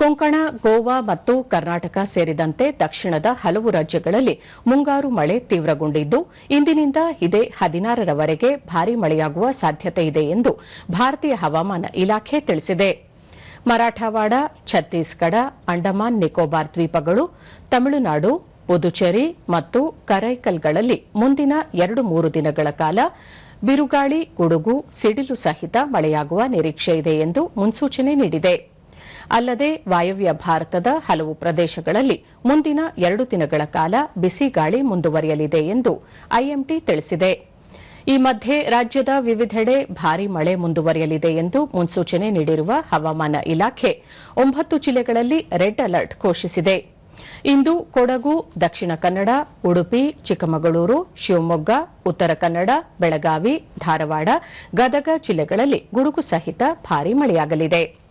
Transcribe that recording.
ಕೊಂಕಣ, ಗೋವಾ ಮತ್ತು ಕರ್ನಾಟಕ ಸೇರಿದಂತೆ ದಕ್ಷಿಣದ ಹಲವು ರಾಜ್ಯಗಳಲ್ಲಿ ಮುಂಗಾರು ಮಳೆ ತೀವ್ರಗೊಂಡಿದ್ದು, ಇಂದಿನಿಂದ ಇದೇ ಹದಿನಾರರವರೆಗೆ ಭಾರೀ ಮಳೆಯಾಗುವ ಸಾಧ್ಯತೆ ಇದೆ ಎಂದು ಭಾರತೀಯ ಹವಾಮಾನ ಇಲಾಖೆ ತಿಳಿಸಿದೆ. ಮರಾಠವಾಡ, ಛತ್ತೀಸ್ಗಢ, ಅಂಡಮಾನ್, ನಿಕೋಬಾರ್ ದ್ವೀಪಗಳು, ತಮಿಳುನಾಡು, ಪುದುಚೇರಿ ಮತ್ತು ಕರೈಕಲ್ಗಳಲ್ಲಿ ಮುಂದಿನ ಎರಡು ಮೂರು ದಿನಗಳ ಕಾಲ ಬಿರುಗಾಳಿ, ಗುಡುಗು, ಸಿಡಿಲು ಸಹಿತ ಮಳೆಯಾಗುವ ನಿರೀಕ್ಷೆ ಇದೆ ಎಂದು ಮುನ್ಸೂಚನೆ ನೀಡಿದೆ. ಅಲ್ಲದೆ ವಾಯವ್ಯ ಭಾರತದ ಹಲವು ಪ್ರದೇಶಗಳಲ್ಲಿ ಮುಂದಿನ ಎರಡು ದಿನಗಳ ಕಾಲ ಬಿಸಿ ಗಾಳಿ ಮುಂದುವರಿಯಲಿದೆ ಎಂದು ಐಎಂಟಿ ತಿಳಿಸಿದೆ. ಈ ಮಧ್ಯೆ ರಾಜ್ಯದ ವಿವಿಧೆಡೆ ಭಾರೀ ಮಳೆ ಮುಂದುವರಿಯಲಿದೆ ಎಂದು ಮುನ್ಸೂಚನೆ ನೀಡಿರುವ ಹವಾಮಾನ ಇಲಾಖೆ ಒಂಬತ್ತು ಜಿಲ್ಲೆಗಳಲ್ಲಿ ರೆಡ್ ಅಲರ್ಟ್ ಘೋಷಿಸಿದೆ. ಇಂದು ಕೊಡಗು, ದಕ್ಷಿಣ ಕನ್ನಡ, ಉಡುಪಿ, ಚಿಕ್ಕಮಗಳೂರು, ಶಿವಮೊಗ್ಗ, ಉತ್ತರ ಕನ್ನಡ, ಬೆಳಗಾವಿ, ಧಾರವಾಡ, ಗದಗ ಜಿಲ್ಲೆಗಳಲ್ಲಿ ಗುಡುಗು ಸಹಿತ ಭಾರೀ ಮಳೆಯಾಗಲಿದೆ.